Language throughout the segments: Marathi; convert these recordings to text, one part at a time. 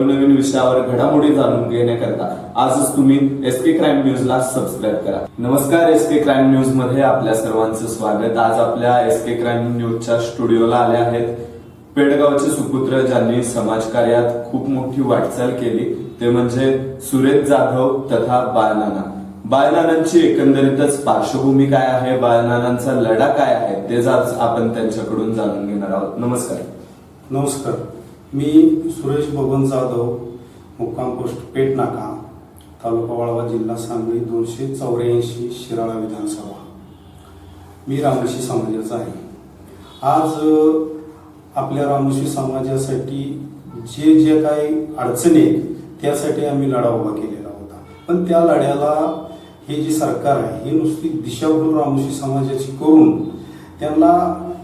नवीन विषयावर घडामोडी जाणून घेण्याकरता आजच तुम्ही एस के क्राईम न्यूजला सबस्क्राईब करा. नमस्कार एस के क्राईम न्यूजमध्ये आपल्या सर्वांचं स्वागत. आज आपल्या एस के क्राईम न्यूजच्या स्टुडिओला आले आहेत पेडगावचे सुपुत्र ज्यांनी समाजकार्यात खूप मोठी वाटचाल केली ते म्हणजे सुरेश जाधव तथा बाळनाना. बाळनानांची एकंदरीतच पार्श्वभूमी काय आहे? बाळनानांचा लढा काय आहे? तेच आज आपण त्यांच्याकडून जाणून घेणार आहोत. नमस्कार. नमस्कार. मी सुरेश बबन जाधव मुक्काम पोस्ट पेटनाका तालुका वाळवा जिल्हा सांगली दोनशे चौऱ्याऐंशी शिराळा विधानसभा. मी रामशी समाजाचा आहे. आज आपल्या रामशी समाजासाठी जे जे काही अडचणी आहेत त्यासाठी आम्ही लढा उभा केलेला होता. पण त्या लढ्याला हे जे सरकार आहे हे नुसती दिशाभूल रामशी समाजाची करून त्यांना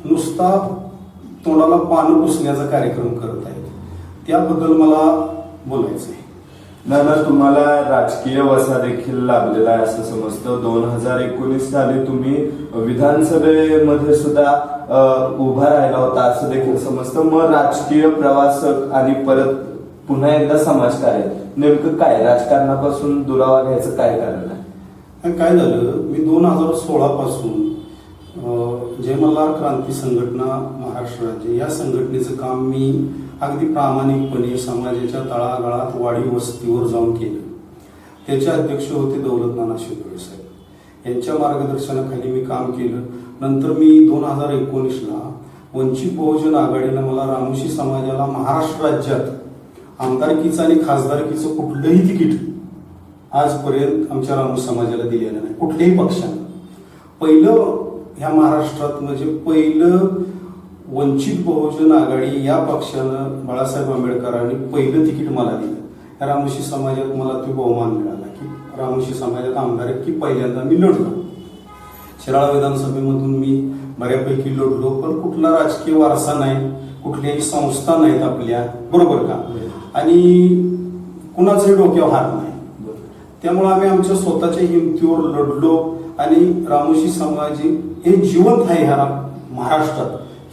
नुसता तोंडाला पानं पुसण्याचा कार्यक्रम करत आहे त्याबद्दल मला बोलायचं आहे नाना तुम्हाला राजकीय वसा देखील लाभलेला आहे असं समजतं. दोन हजार एकोणीस साली तुम्ही विधानसभेमध्ये सुद्धा उभा राहिला होता असं देखील समजतं. मग राजकीय प्रवास आणि परत पुन्हा एकदा समाजकार्य नेमकं काय? राजकारणापासून दुरावा घ्यायचं काय कारण आहे? काय झालं? मी दोन हजार सोळा पासून जयमल्हार क्रांती संघटना महाराष्ट्र राज्य. या संघटनेचं काम मी अगदी प्रामाणिकपणे समाजाच्या तळागाळात वाडी वस्तीवर जाऊन केलं. त्याचे अध्यक्ष होते दौलत नाना शिंदोळे साहेब. यांच्या मार्गदर्शनाखाली मी काम केलं. नंतर मी दोन हजार एकोणीसला वंचित बहुजन आघाडीनं मला रामोशी समाजाला महाराष्ट्र राज्यात आमदारकीचं आणि खासदारकीचं कुठलंही तिकीट आजपर्यंत आमच्या रामू समाजाला दिलेलं नाही. कुठल्याही पक्षानं पहिलं ह्या महाराष्ट्रात म्हणजे पहिलं वंचित बहुजन आघाडी या पक्षानं बाळासाहेब आंबेडकरांनी पहिलं तिकीट मला दिलं. या रामोशी समाजात मला तो बहुमान मिळाला की रामोशी समाजात आमदार की पहिल्यांदा मी लढलो. शिराळा विधानसभेमधून मी बऱ्यापैकी लढलो पण कुठला राजकीय वारसा नाही कुठल्याही संस्था नाहीत आपल्या बरोबर का? आणि कुणाचाही डोक्यावर हात नाही. त्यामुळे आम्ही आमच्या स्वतःच्या हिमतीवर लढलो. आणि रामोशी समाज हे जिवंत आहे ह्या महाराष्ट्रात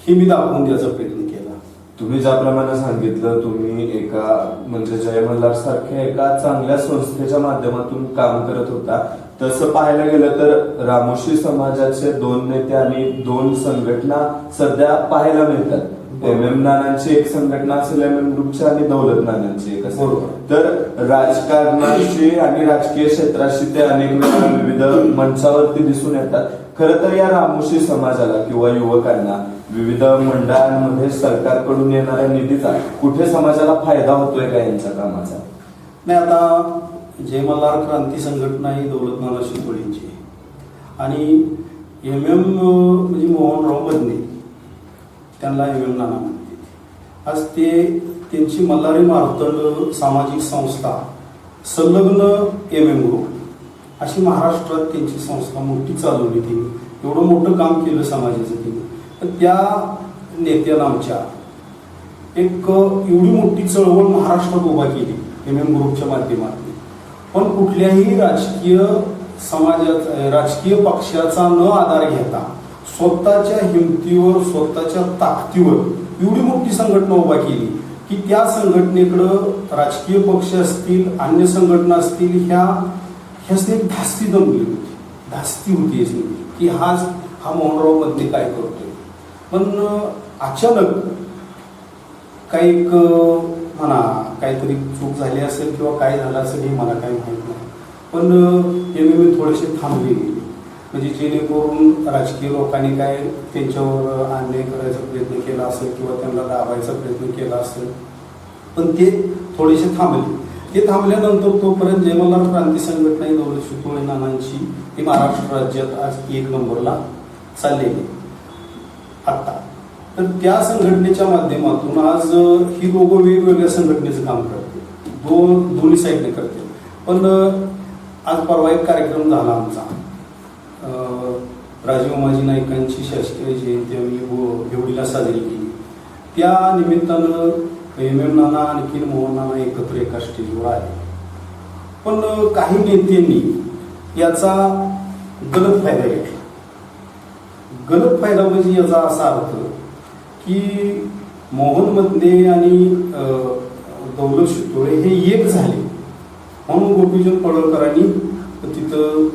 हे मी दाखवून द्यायचा प्रयत्न केला. तुम्ही ज्याप्रमाणे सांगितलं तुम्ही एका म्हणजे जय मल्हार सारख्या एका चांगल्या संस्थेच्या माध्यमातून काम करत होता. तसं पाहायला गेलं तर रामोशी समाजाचे दोन नेते आणि दोन संघटना सध्या पाहायला मिळतात. एम एम नानांची एक संघटना असेल एम एम ग्रुपची आणि दौलत नानांची एक असेल. तर राजकारणाशी आणि राजकीय क्षेत्राशी ते अनेक वेळा विविध मंचावरती दिसून येतात. खरं तर या रामोशी समाजाला किंवा युवकांना विविध मंडळांमध्ये सरकारकडून येणाऱ्या निधीचा कुठे समाजाला फायदा होतोय का यांच्या कामाचा? नाही आता जय मल्हार क्रांती संघटना ही दौलत नाना शितोळींची आणि एम एम म्हणजे मोहनराव बदने त्यांना एम म्हणते. आज ते त्यांची मल्हारी मारुतंड सामाजिक संस्था संलग्न एम एम ग्रुप अशी महाराष्ट्रात त्यांची संस्था मोठी चालवली तिने एवढं मोठं काम केलं समाजाचं तिने तर त्या नेत्यानं आमच्या एक एवढी मोठी चळवळ महाराष्ट्रात उभा केली एम एम ग्रुपच्या माध्यमातून. पण कुठल्याही राजकीय समाजात राजकीय पक्षाचा न आधार घेता स्वतःच्या हिमतीवर स्वतःच्या ताकदीवर एवढी मोठी संघटना उभा केली की त्या संघटनेकडं राजकीय पक्ष असतील अन्य संघटना असतील ह्या ह्यासनी एक धास्ती जमली होती. धास्ती होती याची की हाच हा मोहनरावमध्ये काय करतोय? पण अचानक काही एक म्हणा काहीतरी चूक झाली असेल किंवा काय झालं असेल हे मला काही माहीत नाही. पण हे मी थोडेसे थांबले. गेले म्हणजे जेणेकरून राजकीय लोकांनी काय त्यांच्यावर अन्याय करायचा प्रयत्न केला असेल किंवा त्यांना दाबायचा प्रयत्न केला असेल. पण ते थोडेसे थांबले. ते थांबल्यानंतर तोपर्यंत जयमल्हार क्रांती संघटना ही दौलत नानांची ही महाराष्ट्र राज्यात आज एक नंबरला चाललेली आत्ता. तर त्या संघटनेच्या माध्यमातून आज ही दोघं वेगवेगळ्या संघटनेचं काम करते दोन दोन्ही साईडने करते पण आज परवा एक कार्यक्रम झाला आमचा. राजीव माजी नाईकांची शासकीय जयंती आम्ही हो, गो- देवडीला साजरी केली. त्या निमित्तानं एम एम नाना आणखी मोहन नाना एकत्र एका स्टेजवर आले. पण काही नेत्यांनी याचा गलत फायदा घेतला. गलत फायदा म्हणजे याचा असा अर्थ की मोहन मधने आणि दौलत शितोळे हे एक झाले. म्हणून गोपीचंद पडळकरांनी तिथं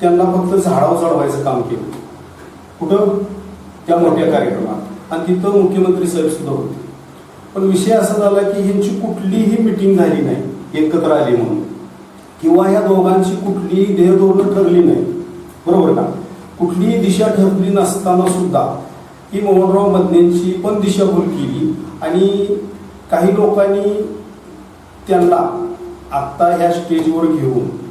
त्यांना फक्त झाडावर चढवायचं काम केलं. कुठं? त्या मोठ्या कार्यक्रमात. आणि तिथं मुख्यमंत्री साहेब सुद्धा होते. पण विषय असा झाला की ह्यांची कुठलीही मिटिंग झाली नाही एकत्र आली म्हणून. किंवा या दोघांची कुठलीही ध्येयधोरणं ठरली नाही. बरोबर का? कुठलीही दिशा ठरली नसताना सुद्धा ही मोहनराव मदनेंची पण दिशाभूल केली आणि काही लोकांनी त्यांना आत्ता ह्या स्टेजवर घेऊन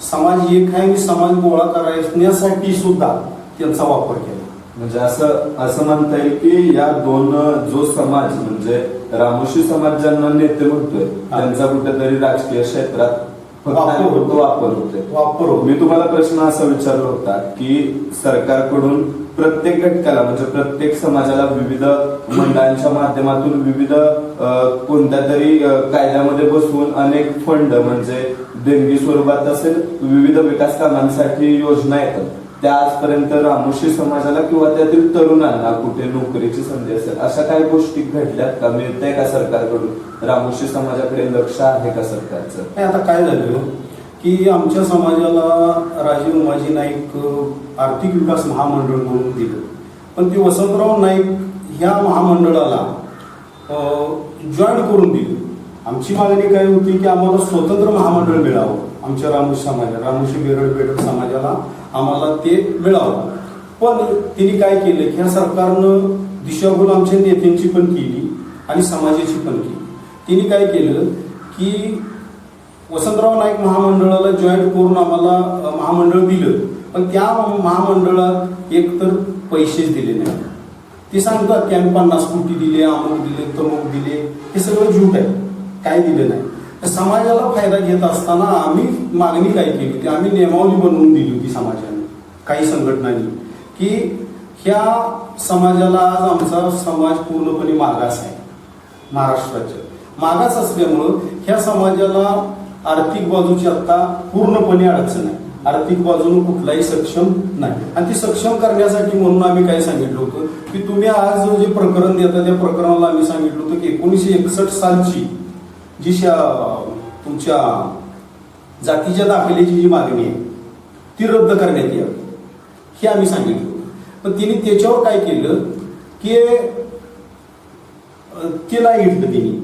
समाज एक आहे आणि समाज गोळा करण्यासाठी सुद्धा त्यांचा वापर केला म्हणजे असं असं म्हणता येईल की या दोन जो समाज म्हणजे रामोशी समाज ज्यांना नेते म्हणतोय. त्यांचा कुठेतरी राजकीय क्षेत्रात वापर होतोय वापर. मी तुम्हाला प्रश्न असा विचारला होता की सरकारकडून प्रत्येक घटकाला म्हणजे प्रत्येक समाजाला विविध मंडळांच्या माध्यमातून विविध कोणत्या तरी कायद्यामध्ये बसवून अनेक फंड म्हणजे देणगी स्वरूपात असेल विविध विकास कामांसाठी योजना येतात. त्या आजपर्यंत रामोशी समाजाला किंवा त्यातील तरुणांना कुठे नोकरीची संधी असेल अशा काही गोष्टी घडल्यात का? मिळतंय का सरकारकडून? रामोशी समाजाकडे लक्ष आहे का सरकारचं? आता काय झालं हो? की आमच्या समाजाला राजीव उमाजी नाईक आर्थिक विकास महामंडळ म्हणून दिलं. पण ते वसंतराव नाईक ह्या महामंडळाला जॉईन करून दिलं. आमची मागणी काय होती की आम्हाला स्वतंत्र महामंडळ मिळावं. आमच्या रामोशी समाजाला रामोशी बेरड बेडक समाजाला आम्हाला ते मिळावं. पण तिने काय केलं? ह्या सरकारनं दिशाभूल आमच्या नेत्यांची पण केली आणि समाजाची पण केली. तिने काय केलं? की वसंतराव नाईक महामंडळाला जॉईन करून आम्हाला महामंडळ दिलं. पण त्या महामंडळात एकतर पैसेच दिले नाही ते सांगतात की आम्ही पन्नास कोटी दिले अमुक दिले तमुक दिले. हे सगळं झूट आहे. काय दिलं नाही. समाजाला फायदा घेत असताना आम्ही मागणी काय केली होती? आम्ही नियमावली बनवून दिली होती समाजाने. काही संघटनांनी. की ह्या समाजाला आज आमचा समाज पूर्णपणे मागास आहे. महाराष्ट्राच्या. मागास असल्यामुळं ह्या समाजाला आर्थिक बाजूची आता पूर्णपणे अडचण आहे. आर्थिक बाजूने कुठलाही सक्षम नाही. आणि ती सक्षम करण्यासाठी म्हणून आम्ही काय सांगितलं होतं? की तुम्ही आज जे प्रकरण देता त्या प्रकरणाला आम्ही सांगितलं होतं की एकोणीसशे एकसष्ट सालची जी श तुमच्या जातीच्या दाखल्याची जी मागणी आहे ती रद्द करण्यात यावी हे आम्ही सांगितलं. पण तिने त्याच्यावर काय केलं? की तिला इटलं तिने.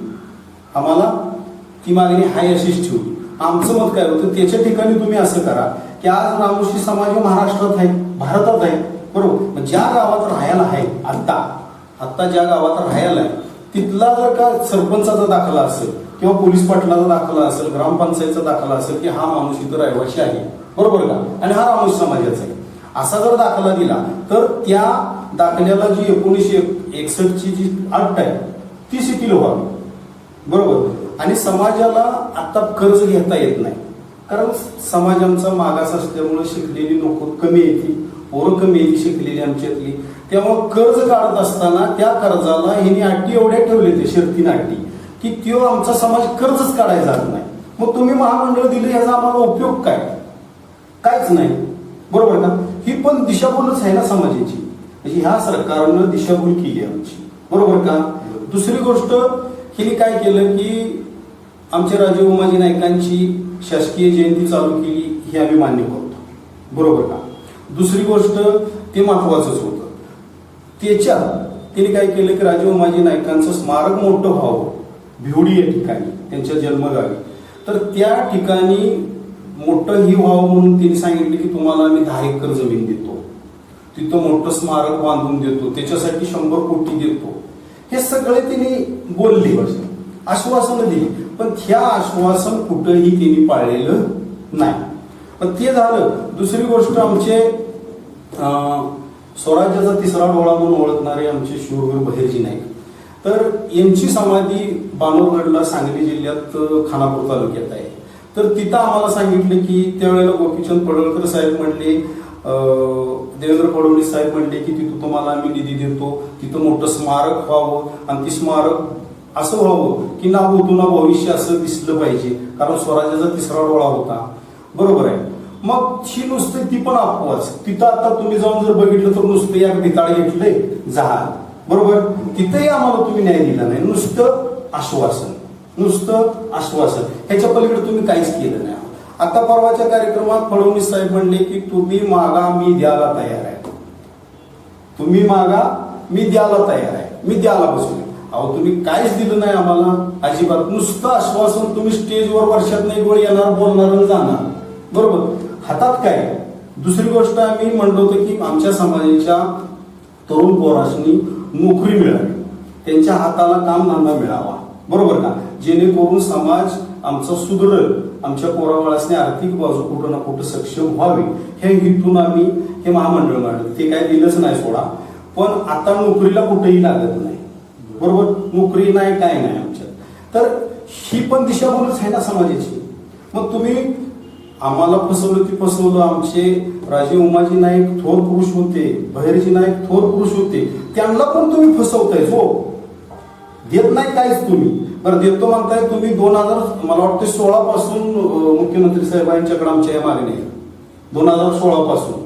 आम्हाला ती मागणी हाय अशीच ठेवली आमचं मत काय होतं? त्याच्या ठिकाणी तुम्ही असं करा की आज रामोशी समाज महाराष्ट्रात आहे भारतात आहे बरोबर? मग ज्या गावात राहायला आहे आत्ता आत्ता ज्या गावात राहायला आहे तिथला जर का सरपंचाचा दाखला असेल किंवा पोलीस पाटलाचा दाखला असेल ग्रामपंचायतचा दाखला असेल की हा माणूस इथं रहिवाशी आहे. बरोबर का? आणि हा रामोशी समाजाचा आहे. असा जर दाखला दिला तर त्या दाखल्याला जी एकोणीसशे एकसष्टची जी अट आहे ती शिथिल व्हावी. बरोबर? आणि समाजाला आता कर्ज घेता येत नाही. कारण समाज आमचा मागास असल्यामुळे शिकलेली लोक कमी येतील पोरं कमी येईल शिकलेली आमच्यातली. त्यामुळे कर्ज काढत असताना त्या कर्जाला हिने अटी एवढ्या ठेवले ते शर्तीने अटी की त्यो आमचा समाज कर्जच काढायचा नाही. मग तुम्ही महामंडळ दिले याचा आम्हाला उपयोग काय? काहीच नाही. बरोबर का ही पण दिशाभूलच आहे ना समाजाची. म्हणजे ह्या सरकारनं दिशाभूल केली आमची. बरोबर का? दुसरी गोष्ट हिने काय केलं की आमच्या राजे उमाजी नायकांची शासकीय जयंती चालू केली हे आम्ही मान्य करतो. बरोबर का? दुसरी गोष्ट ते महत्वाचंच होतं. त्याच्यात तिने काय केलं की राजे उमाजी नायकांचं स्मारक मोठं व्हावं. भिवडी या ठिकाणी त्यांच्या जन्मगावी. तर त्या ठिकाणी मोठं ही व्हावं म्हणून तिने सांगितलं की तुम्हाला आम्ही दहा एकर जमीन देतो. तिथं मोठं स्मारक बांधून देतो त्याच्यासाठी शंभर कोटी देतो. हे सगळे तिने बोलले आश्वासनं दिली. पण ह्या आश्वासन कुठंही तिने पाळलेलं नाही. पण ते झालं. दुसरी गोष्ट आमचे स्वराज्याचा तिसरा डोळा म्हणून ओळखणारे आमचे शूरवीर बहिर्जी नाईक. तर यांची समाधी बानोरगडला सांगली जिल्ह्यात खानापूर तालुक्यात आहे. तर तिथं आम्हाला सांगितलं की त्यावेळेला गोपीचंद पडळकर साहेब म्हणले देवेंद्र फडणवीस साहेब म्हणले की तिथं तुम्हाला आम्ही निधी देतो तिथं मोठं स्मारक व्हावं आणि ती स्मारक असं व्हावं की ना भूतो ना भविष्य असं दिसलं पाहिजे कारण स्वराज्याचा तिसरा डोळा होता. बरोबर आहे. मग ही नुसतं ती पण अपवास तिथं आता तुम्ही जाऊन जर बघितलं तर नुसतं या भिताळ घेतलंय जहाज बरोबर? तिथेही आम्हाला तुम्ही न्याय दिला नाही. नुसतं आश्वासन. नुसतं आश्वासन. ह्याच्या पलीकडे तुम्ही काहीच केलं नाही. आता परवाच्या कार्यक्रमात फडणवीस साहेब म्हणले की तुम्ही मागा मी द्यायला तयार आहे. तुम्ही मागा मी द्यायला तयार आहे. मी द्यायला बसलोय. अहो तुम्ही काहीच दिलं नाही आम्हाला. अजिबात. नुसतं आश्वासन. तुम्ही स्टेजवर वर्षात नाही गोळ येणार बोलणार जाणार. बरोबर? हातात काय? दुसरी गोष्ट आम्ही म्हणलो होतो की आमच्या समाजाच्या तरुण पोरासनी नोकरी मिळावी त्यांच्या हाताला कामधंदा मिळावा. बरोबर का? जेणेकरून समाज आमचा सुदृढ आमच्या पोराबाळासने आर्थिक बाजू कुठं ना कुठं सक्षम व्हावी. हे हेतून आम्ही हे महामंडळ मांडलं ते काय दिलंच नाही सोडा. पण आता नोकरीला कुठेही लागत नाही. बरोबर? नोकरी नाही काय नाही आमच्यात. तर ही पण दिशाभूलच आहे ना समाजाची. मग तुम्ही आम्हाला फसवलं ती फसवलं. आमचे राजे उमाजी नाईक थोर पुरुष होते बहिरजी नाईक थोर पुरुष होते. त्यांना पण तुम्ही फसवताय हो. देत नाही काहीच तुम्ही. बरं देतो म्हणताय तुम्ही दोन हजार मला वाटतं सोळा पासून मुख्यमंत्री साहेबांच्याकडे आमच्या या मागणी आहे दोन हजार सोळा पासून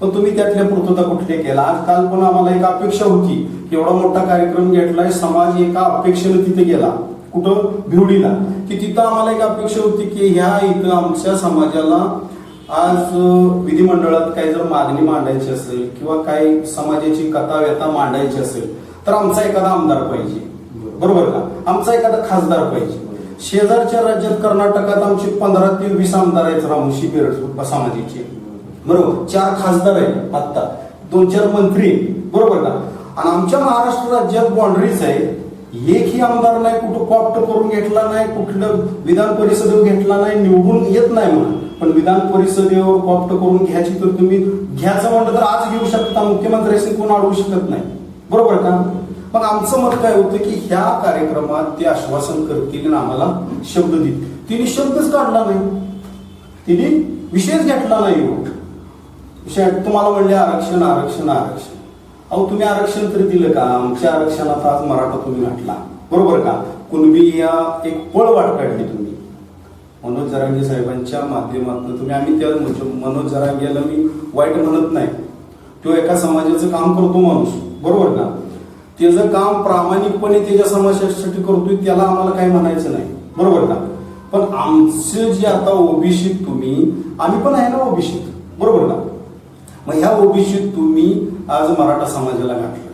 पण तुम्ही त्यातल्या पूर्तता कुठे केला आज काल पण आम्हाला एक अपेक्षा होती. की एवढा मोठा कार्यक्रम घेतलाय समाज एका अपेक्षेनं तिथे गेला. कुठं? भिवडीला की तिथं आम्हाला एक अपेक्षा होती की ह्या इथं आमच्या समाजाला आज विधिमंडळात काही जर मागणी मांडायची असेल किंवा काही समाजाची कथा व्यथा मांडायची असेल तर आमचा एखादा आमदार पाहिजे. बरोबर. का? आमचा एखादा खासदार पाहिजे. शेजारच्या राज्यात कर्नाटकात आमचे पंधरा ते वीस आमदार आहेत रामोशी बेरड समाजाचे. बरोबर. चार खासदार आहेत आत्ता. दोन चार मंत्री. बरोबर का? आणि आमच्या महाराष्ट्र राज्यात बाउंड्रीज आहे एकही आमदार नाही कुठं कॉप्ट करून घेतला नाही कुठलं विधान परिषदेवर घेतला नाही निवडून येत नाही म्हणून. पण विधान परिषदेवर कॉप्ट करून घ्यायची तर तुम्ही घ्यायचं म्हणलं तर आज घेऊ शकता मुख्यमंत्र्यांशी कोण अडवू शकत नाही. बरोबर का? मग आमचं मत काय होतं की ह्या कार्यक्रमात ते आश्वासन करतील आणि आम्हाला शब्द देतील. तिने शब्दच काढला नाही. तिने विषयच घेतला नाही हो. विषय तुम्हाला म्हणले आरक्षण आरक्षण आरक्षण. अहो तुम्ही आरक्षण तरी दिलं का? आमच्या आरक्षणाचा आज मराठा तुम्ही घातला बरोबर का? कुणबी या एक पळ वाट काढली तुम्ही. मनोज जरांगे साहेबांच्या माध्यमातून तुम्ही आम्ही त्या म्हणजे मनोज जरांगेला मी वाईट म्हणत नाही. तो एका समाजाचं काम करतो माणूस. बरोबर का? त्याचं काम प्रामाणिकपणे त्याच्या समाजासाठी करतोय त्याला आम्हाला काही म्हणायचं नाही. बरोबर का? पण आमचं जे आता ओबीसीत तुम्ही आम्ही पण आहे ना ओबीसीत बरोबर का? मग ह्या ओबीसीत तुम्ही आज मराठा समाजाला घातलं.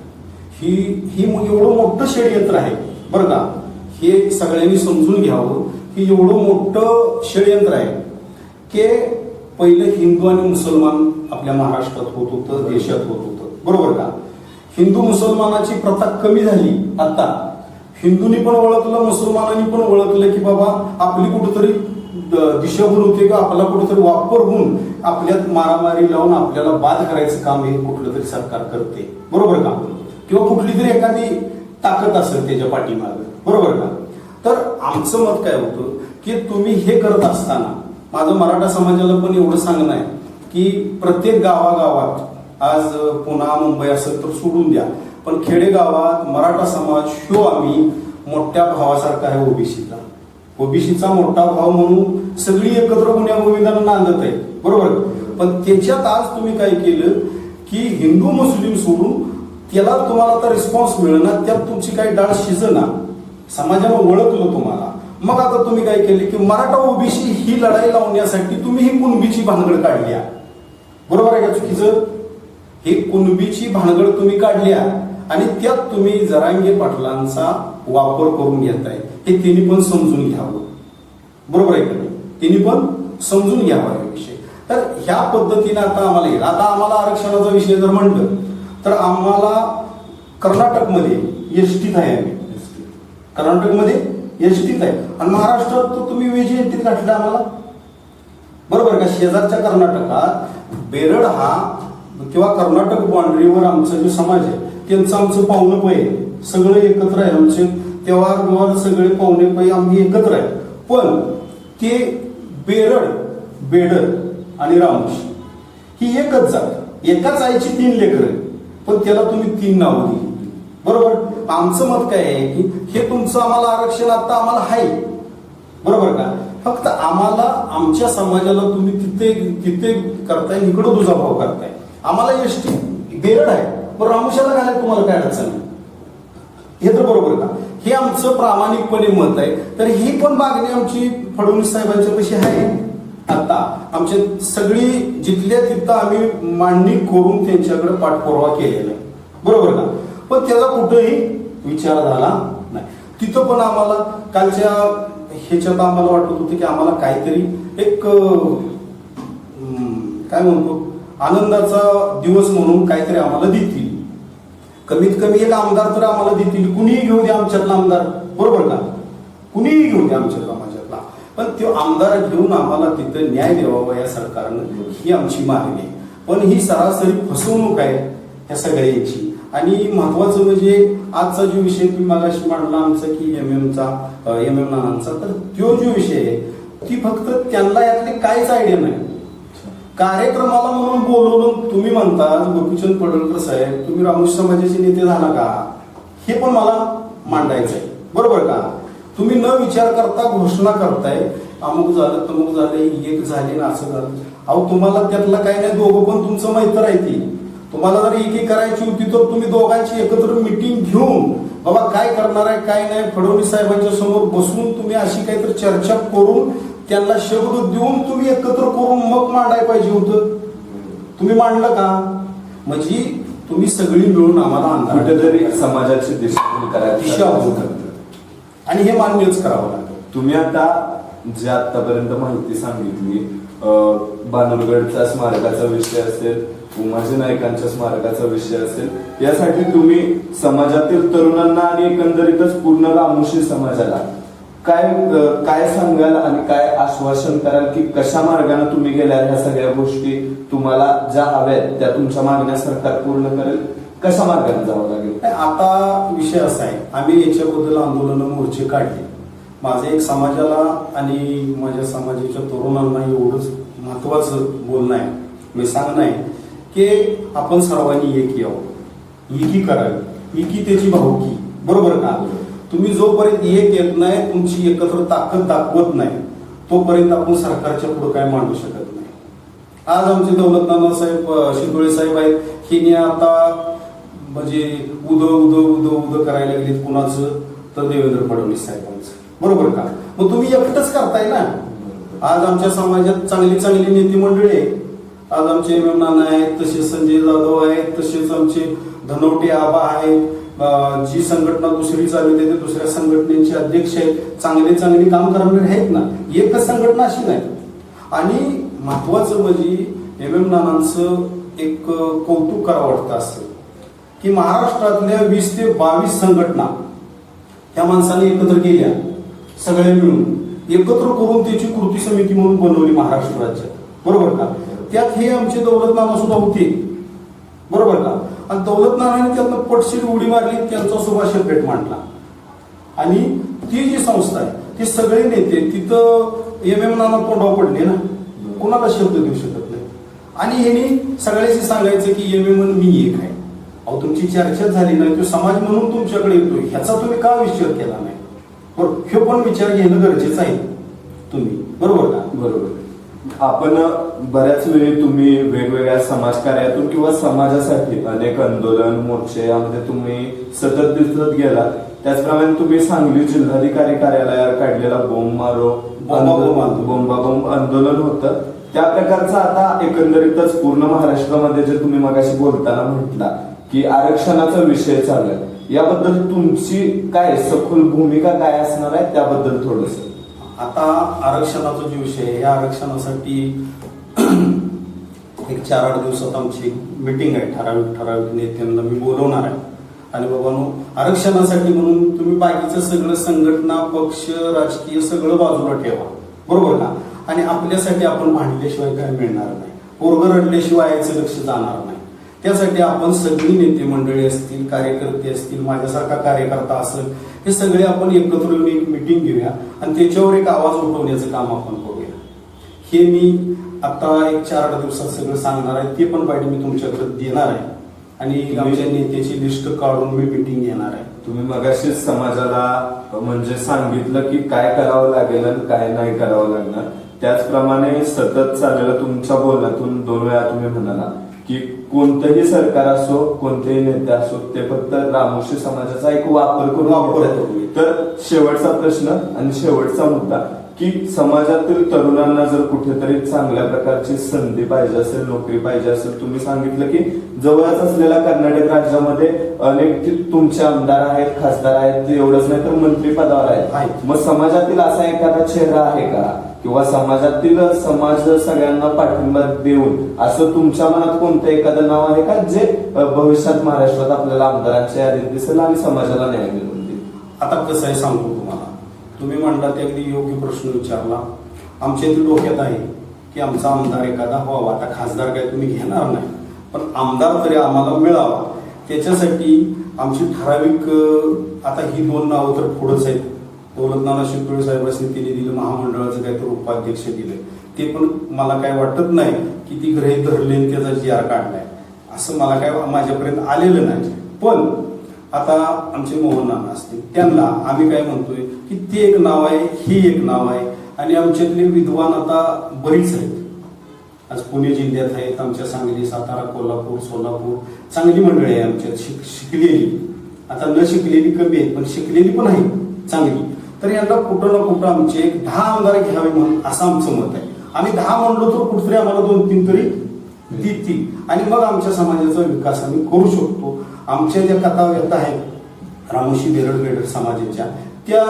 ही ही एवढं मोठं षडयंत्र आहे. बरं का? हे सगळ्यांनी समजून घ्यावं. की एवढं मोठं षडयंत्र आहे की पहिलं हिंदू आणि मुसलमान आपल्या महाराष्ट्रात होत होतं देशात होत होतं. बरोबर का? हिंदू मुसलमानाची प्रथा कमी झाली आता. हिंदूंनी पण ओळखलं मुसलमानांनी पण ओळखलं की बाबा आपली कुठेतरी दिशाभूल होते का? आपला कुठेतरी वापर होऊन आपल्यात मारामारी लावून आपल्याला बाद करायचं काम हे कुठलं तरी सरकार करते. बरोबर का? किंवा कुठली तरी एखादी ताकद असेल त्याच्या पाठीमागे. बरोबर का? तर आमचं मत काय होतं की तुम्ही हे करत असताना माझं मराठा समाजाला पण एवढं सांगणं आहे की प्रत्येक गावागावात आज पुन्हा मुंबई असेल तर सोडून द्या. पण खेडेगावात मराठा समाज ह्यो आम्ही मोठ्या भावासारखा आहे ओबीसीचा. ओबीसीचा मोठा भाव म्हणून सगळी एकत्र गुन्ह्या गोविंदानं नांदत आहे बरोबर? पण त्याच्यात आज तुम्ही काय केलं की हिंदू मुस्लिम सोडून त्याला तुम्हाला आता रिस्पॉन्स मिळणार त्यात तुमची काही डाळ शिजना समाजानं ओळखलं तुम्हाला. मग आता तुम्ही काय केले की मराठा ओबीसी ही लढाई लावण्यासाठी तुम्ही ही कुणबीची भानगड काढली आहे. बरोबर आहे का चुकीचं? हे कुणबीची भानगड तुम्ही काढल्या आणि त्यात तुम्ही जरांगे पाटलांचा वापर करून घेताय. हे तिने पण समजून घ्यावं. बरोबर आहे का तिने पण समजून घ्यावा हे विषय. तर ह्या पद्धतीने आता आम्हाला येईल. आता आम्हाला आरक्षणाचा विषय जर म्हणलं तर आम्हाला कर्नाटकमध्ये एस टीत आहे आम्ही. कर्नाटकमध्ये एस टीत आहे. आणि महाराष्ट्रात तर तुम्ही वेज एसटीत गाठलं आम्हाला. बरोबर का? शेजारच्या कर्नाटकात बेरड हा किंवा कर्नाटक बाउंड्रीवर आमचा जो समाज आहे त्यांचं आमचं पाहुणं पै आहे. सगळं एकत्र आहे आमचे. त्योहार रुमाल सगळे पाहुणे पाई आम्ही एकत्र आहे. पण ते बेरड बेडर आणि रामोशी ही एकच जात. एकाच आईची तीन लेकर पण त्याला तुम्ही तीन नावं दिली. बरोबर? आमचं मत काय आहे की हे तुमचं आम्हाला आरक्षण आता आम्हाला आहे. बरोबर का? फक्त आम्हाला आमच्या समाजाला तुम्ही तिथे तिथे करताय इकडं तुझा भाव करताय. आम्हाला एस टी बेरड आहे. पण रामोशाला घालाय तुम्हाला काय अडचण आहे? हे तर बरोबर का? हे आमचं प्रामाणिकपणे मत आहे. तर ही पण मागणी आमची फडणवीस साहेबांच्या कशी आहे. आता आमच्या सगळी जिथल्या तिथं आम्ही मांडणी करून त्यांच्याकडे पाठपुरावा केलेला आहे. बरोबर का? पण त्याचा कुठंही विचार झाला नाही. तिथं पण आम्हाला कालच्या ह्याच्यात आम्हाला वाटत होतं की आम्हाला काहीतरी एक काय म्हणतो आनंदाचा दिवस म्हणून काहीतरी आम्हाला देतील. कमीत कमी एक आमदार तर आम्हाला देतील. कुणीही घेऊ दे आमच्यातला आमदार. बरोबर का? कुणीही घेऊ दे आमच्यातला माझ्यातला. पण तो आमदार घेऊन आम्हाला तिथं न्याय द्यावा या सरकारनं ही आमची मागणी आहे. पण ही सरासरी फसवणूक आहे ह्या सगळ्यांची. आणि महत्वाचं म्हणजे आजचा जो विषय तुम्ही अशी मांडला आमचा की एम एमचा एम एम नानांचा तर तो जो विषय आहे ती फक्त त्यांना यातली काहीच आयडिया नाही. कार्यक्रमाला म्हणून बोलवलं तुम्ही म्हणता गोपीचंद पडळकर साहेब तुम्ही रामोशी समाजाचे नेते झाला का? हे पण मला मांडायचं आहे बरोबर का? तुम्ही न विचार करता घोषणा करताय अमुक झालं तमुक झालं एक झाले ना असं झालं. अहो तुम्हाला त्यातलं काही नाही दोघं पण तुमचं मैत्र आहे ती. तुम्हाला जर एकी करायची होती तर तुम्ही दोघांची एकत्र मिटिंग घेऊन बाबा काय करणार आहे काय नाही फडणवीस साहेबांच्या समोर बसून तुम्ही अशी काहीतरी चर्चा करून त्यांना शब्द देऊन तुम्ही एकत्र करून मग मांडायला पाहिजे होतं. तुम्ही मांडलं का? म्हणजे तुम्ही सगळी मिळून आम्हाला अंधार कुठेतरी समाजाची दिशाभूल करायची दिशाभूल आणि हे मान्यच करावं लागेल तुम्ही आता जे आतापर्यंत माहिती सांगितली बानुरगडच्या स्मारकाचा विषय असेल उमाजी नायकांच्या स्मारकाचा विषय असेल यासाठी तुम्ही समाजातील तरुणांना आणि एकंदरीतच पूर्ण रामोशी समाजाला काय काय सांगाल आणि काय आश्वासन कराल की कशा मार्गाने तुम्ही गेल्या ह्या सगळ्या गोष्टी तुम्हाला ज्या हव्यात त्या तुमच्या मागण्या सरकार पूर्ण करेल. कशा मार्गाने जावं लागेल? आता विषय असा आहे. आम्ही याच्याबद्दल आंदोलन मोर्चे काढले. माझं एक समाजाला आणि माझ्या समाजाच्या तरुणांना एवढंच महत्वाचं बोलणं आहे. मी सांगणं आहे की आपण सर्वांनी एक यावं. एकी करावी. एकी त्याची भाऊकी बरोबर का? तुम्ही जोपर्यंत एक येत नाही तुमची एकत्र ताकद दाखवत नाही तोपर्यंत आपण सरकारच्या पुढे काय मांडू शकत नाही. आज आमचे दौलत नाना साहेब शिंदोळे साहेब आहेत. हिने आता म्हणजे उद उद उद उद करायला गेलीत कुणाचं? तर देवेंद्र फडणवीस साहेबांचं. बरोबर का? मग तुम्ही एकटंच करताय ना? आज आमच्या समाजात चांगली चांगली नेती मंडळी आहे आज आमचे एम एम नाना आहेत तसेच संजय जाधव आहेत तसेच आमचे धनवटे आबा आहेत. जी संघटना दुसरी चालू ते दुसऱ्या संघटनेचे अध्यक्ष आहेत. चांगले चांगले काम करणारे आहेत ना. एकच संघटना अशी नाही. आणि महत्वाचं म्हणजे एम एम नानांचं एक कौतुक करावं वाटतं असं. की महाराष्ट्रातल्या वीस ते बावीस संघटना त्या माणसाने एकत्र केल्या. सगळ्या मिळून. एकत्र करून त्याची कृती समिती म्हणून बनवली महाराष्ट्र राज्यात. बरोबर का? त्यात हे आमचे दौलत नाना सुद्धा होते. बरोबर का? आणि दौलत नारायण त्यांना पटशीर उडी मारली त्यांचा सुभाष पेट मांडला. आणि ती जी संस्था आहे ती सगळे नेते तिथं एम एम नाना तोंडाव पडले ना. कोणाला शब्द देऊ शकत नाही. आणि ह्यांनी सगळ्याशी सांगायचं की एम एम मी एक आहे. अहो तुमची चर्चा झाली नाही तो समाज म्हणून तुमच्याकडे येतोय. ह्याचा तुम्ही का विचार केला नाही? बरोबर हे पण विचार घेणं गरजेचं आहे तुम्ही. बरोबर का? बरोबर. आपण बऱ्याच वेळी तुम्ही वेगवेगळ्या समाजकार्यातून किंवा समाजासाठी अनेक आंदोलन मोर्चे यामध्ये तुम्ही सतत दिसत गेला त्याचप्रमाणे तुम्ही सांगली जिल्हाधिकारी कार्यालयावर काढलेला बोंब मारो बोंबा बोंब आंदोलन. होतं. त्या प्रकारचं आता एकंदरीतच पूर्ण महाराष्ट्रामध्ये जे तुम्ही मगाशी बोलताना म्हटला की आरक्षणाचा विषय चाललाय याबद्दल तुमची काय सखोल भूमिका काय असणार आहे? त्याबद्दल थोडस. आता आरक्षणाचा जो विषय आहे या आरक्षणासाठी एक चार आठ दिवसात आमची मिटिंग आहे ठराविक ठराविक नेत्यांना मी बोलवणार आहे. आणि बाबांनो आरक्षणासाठी म्हणून तुम्ही बाकीचं सगळं संघटना पक्ष राजकीय सगळं बाजूला ठेवा. बरोबर ना आणि आपल्यासाठी आपण भांडल्याशिवाय काय मिळणार नाही. पोरग रडल्याशिवाय याचं लक्ष जाणार नाही. त्यासाठी आपण सगळी नेते मंडळी असतील कार्यकर्ते असतील माझ्यासारखा कार्यकर्ता असेल हे सगळे आपण एकत्र येऊन एक मिटिंग घेऊया आणि त्याच्यावर एक आवाज उठवण्याचं काम आपण करूया. हे मी आता एक चार आठ दिवसात सगळं सांगणार आहे ते पण पाहिजे मी तुमच्याकडे देणार आहे. आणि आमच्या नेत्याची लिस्ट काढून मी मिटिंग घेणार आहे. तुम्ही मगाशीच समाजाला म्हणजे सांगितलं की काय करावं लागेल आणि काय नाही करावं लागणार. त्याचप्रमाणे सतत चाललेलं तुमच्या बोलण्यातून दोन वेळा तुम्ही म्हणाला की कोणतंही सरकार असो कोणतेही नेते असो ते फक्त रामोशी समाजाचा एक वापर करून वापर. तर शेवटचा प्रश्न आणि शेवटचा मुद्दा की समाजातील तरुणांना जर कुठेतरी चांगल्या प्रकारची संधी पाहिजे असेल नोकरी पाहिजे असेल तुम्ही सांगितलं की जवळच असलेल्या कर्नाटक राज्यामध्ये अनेक तुमचे आमदार आहेत खासदार आहेत एवढंच नाही तर मंत्री पदावर आहेत. मग समाजातील असा एखादा चेहरा आहे का किंवा समाजातील समाज सगळ्यांना पाठिंबा देऊन असं तुमच्या मनात कोणतं एखादं नाव आहे का जे भविष्यात महाराष्ट्रात आपल्याला आमदारांच्या यादीत दिसेल आणि समाजाला न्याय मिळवून देईल? आता कसं आहे सांगतो तुम्हाला. तुम्ही म्हणला ते अगदी योग्य प्रश्न विचारला. आमच्या इथे डोक्यात आहे की आमचा आमदार एखादा व्हावा. आता खासदार काय तुम्ही घेणार नाही. पण आमदार तरी आम्हाला मिळावा. त्याच्यासाठी आमची ठराविक आता ही दोन नावं तर पुढंच आहेत. दौलत नाना साहेबांनी तिने दिलं महामंडळाचं काहीतरी उपाध्यक्ष दिलं. ते पण मला काय वाटत नाही की ती ग्रहित धरले त्याचा जी आर काढलाय. असं मला काय माझ्यापर्यंत आलेलं नाही. पण आता आमचे मोहन नाना असतील त्यांना आम्ही काय म्हणतोय की ते एक नाव आहे हे एक नाव आहे. आणि आमच्यातले विद्वान आता बरीच आहेत. आज पुणे जिल्ह्यात आहेत आमच्या सांगली सातारा कोल्हापूर सोलापूर. चांगली मंडळी आहे आमच्यात शिक शिकलेली. आता न शिकलेली कमी आहेत पण शिकलेली पण आहे चांगली. तर यांना कुठं ना कुठं आमचे एक दहा आमदार घ्यावे म्हणून असं आमचं मत आहे. आम्ही दहा म्हणलो तर कुठतरी आम्हाला दोन तीन तरी देतील. आणि मग आमच्या समाजाचा विकास आम्ही करू शकतो. आमच्या ज्या कथा व्यथा आहेत रामोशी बेरड बेडर समाजाच्या त्या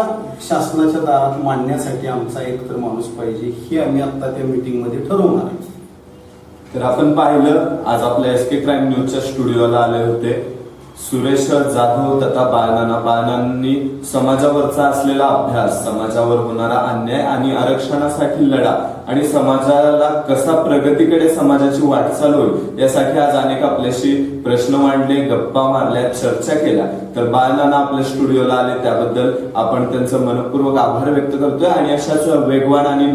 शासनाच्या दारात मांडण्यासाठी आमचा एक तर माणूस पाहिजे हे आम्ही आता त्या मीटिंगमध्ये ठरवणार आहे. तर आपण पाहिलं आज आपल्या एस के क्राईम न्यूजच्या स्टुडिओला आले होते. सुरेश जाधव तथा बाळनाना बाळनांनी समाजावरचा असलेला अभ्यास समाजावर होणारा अन्याय आणि आरक्षणासाठी लढा आणि समाजाला कसा प्रगतीकडे समाजाची वाटचाल होईल यासाठी आज अनेक आपल्याशी प्रश्न मांडले गप्पा मारल्या चर्चा केल्या. तर बाळनाना आपल्या स्टुडिओला आले त्याबद्दल आपण त्यांचं मनपूर्वक आभार व्यक्त करतोय आणि अशाच वेगवान आणि